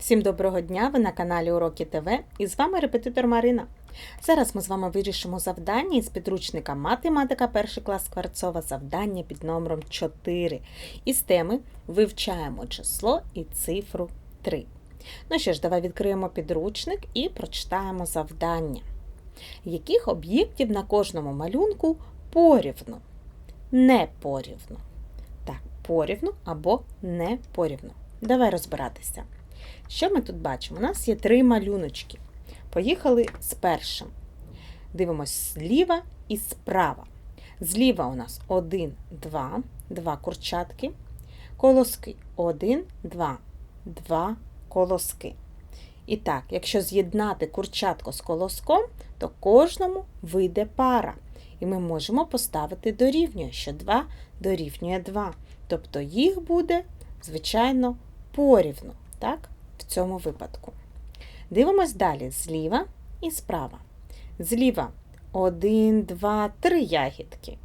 Всім доброго дня! Ви на каналі Уроки ТВ і з вами репетитор Марина. Зараз ми з вами вирішимо завдання із підручника Математика, перший клас Скворцова, завдання під номером 4. Із теми Вивчаємо число і цифру 3. Ну що ж, давай відкриємо підручник і прочитаємо завдання. Яких об'єктів на кожному малюнку порівну? Не порівну. Так, порівну або не порівну. Давай розбиратися. Що ми тут бачимо? У нас є три малюночки. Поїхали з першим. Дивимось зліва і справа. Зліва у нас 1, 2, 2 курчатки. Колоски 1, 2, 2 колоски. І так, якщо з'єднати курчатко з колоском, то кожному вийде пара. І ми можемо поставити дорівнює, що 2 дорівнює 2. Тобто їх буде, звичайно, порівну. Так? в цьому випадку. Дивимось далі зліва і справа. Зліва 1, 2, 3 ягідки.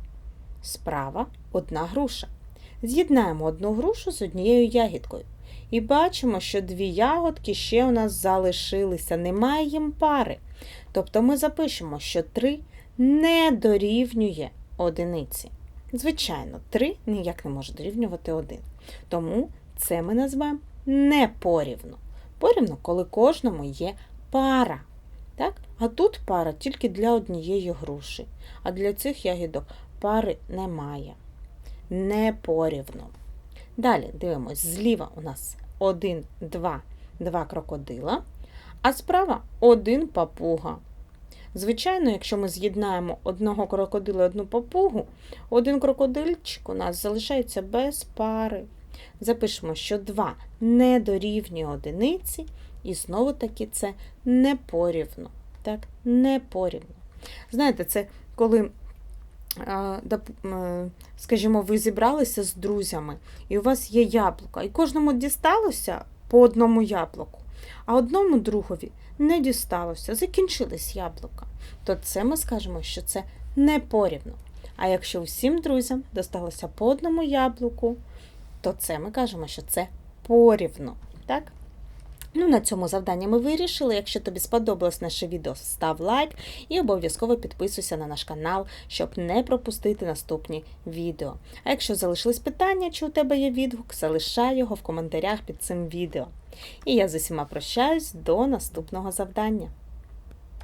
Справа одна груша. З'єднаємо одну грушу з однією ягідкою. І бачимо, що дві ягодки ще у нас залишилися, немає їм пари. Тобто ми запишемо, що 3 не дорівнює одиниці. Звичайно, 3 ніяк не може дорівнювати 1. Тому це ми назвемо не порівну. Порівну, коли кожному є пара. Так? А тут пара тільки для однієї груші. А для цих ягідок пари немає. Не порівну. Далі дивимось, зліва у нас 1, 2, 2 крокодила, а справа один папуга. Звичайно, якщо ми з'єднаємо одного крокодила і одну папугу, один крокодильчик у нас залишається без пари. Запишемо, що 2 не дорівнює одиниці, і знову таки це не порівну. Так, не порівну. Знаєте, це коли, скажімо, ви зібралися з друзями, і у вас є яблука, і кожному дісталося по одному яблуку, а одному другові не дісталося, закінчились яблука. То це ми скажемо, що це не порівну. А якщо всім друзям досталося по одному яблуку, то це ми кажемо, що це порівну. Так? Ну, на цьому завдання ми вирішили. Якщо тобі сподобалось наше відео, став лайк і обов'язково підписуйся на наш канал, щоб не пропустити наступні відео. А якщо залишились питання, чи у тебе є відгук, залишай його в коментарях під цим відео. І я з усіма прощаюсь до наступного завдання.